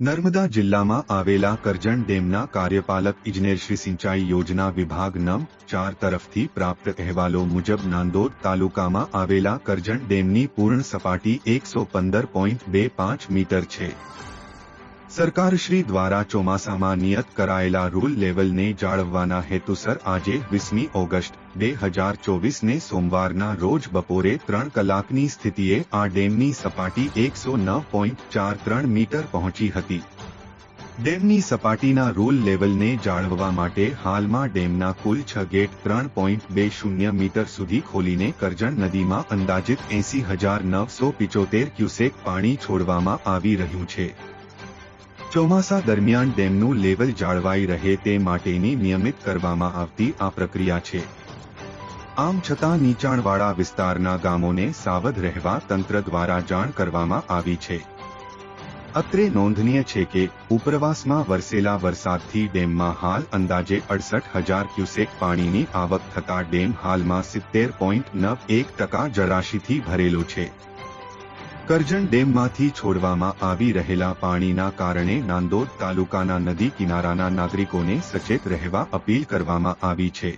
નર્મદા જિલ્લામાં આવેલા કરજણ ડેમના કાર્યપાલક ઇજનેર શ્રી સિંચાઈ યોજના વિભાગ નમ ચાર તરફથી પ્રાપ્ત અહેવાલો મુજબ નાંદોદ તાલુકામાં આવેલા કરજણ ડેમની પૂર્ણ સપાટી એકસો પંદર પોઈન્ટ બે પાંચ મીટર છે. સરકારશ્રી દ્વારા ચોમાસામાં નિયત કરાયેલા રૂલ લેવલને જાળવવાના હેતુસર આજે વીસમી ઓગસ્ટ, બે હજાર ચોવીસને સોમવારના રોજ બપોરે ત્રણ કલાકની સ્થિતિએ આ ડેમની સપાટી એકસો નવ પોઈન્ટ ચાર ત્રણ મીટર પહોંચી હતી. ડેમની સપાટીના રૂલ લેવલને જાળવવા માટે હાલમાં ડેમના કુલ છ ગેટ ત્રણ પોઈન્ટ બે શૂન્ય મીટર સુધી ખોલીને કરજણ નદીમાં અંદાજિત એસી હજાર નવસો પિચોતેર ક્યુસેક પાણી છોડવામાં આવી રહ્યું છે. ચોમાસા દરમિયાન ડેમનું લેવલ જાળવાઈ રહે તે માટેની નિયમિત કરવામાં આવતી આ પ્રક્રિયા છે. આમ છતાં નીચાણવાળા વિસ્તારના ગામોને સાવધ રહેવા તંત્ર દ્વારા જાણ કરવામાં આવી છે. અત્રે નોંધનીય છે કે, ઉપરવાસમાં વરસેલા વરસાદથી ડેમમાં હાલ અંદાજે અડસઠ હજાર ક્યુસેક પાણીની આવક થતા ડેમ હાલમાં સિત્તેર પોઈન્ટ નવ એક ટકા જળાશીથી ભરેલો છે. કરજણ ડેમમાંથી છોડવામાં આવી રહેલા પાણીના કારણે નાંદોદ તાલુકાના નદી કિનારાના નાગરિકોને સચેત રહેવા અપીલ કરવામાં આવી છે.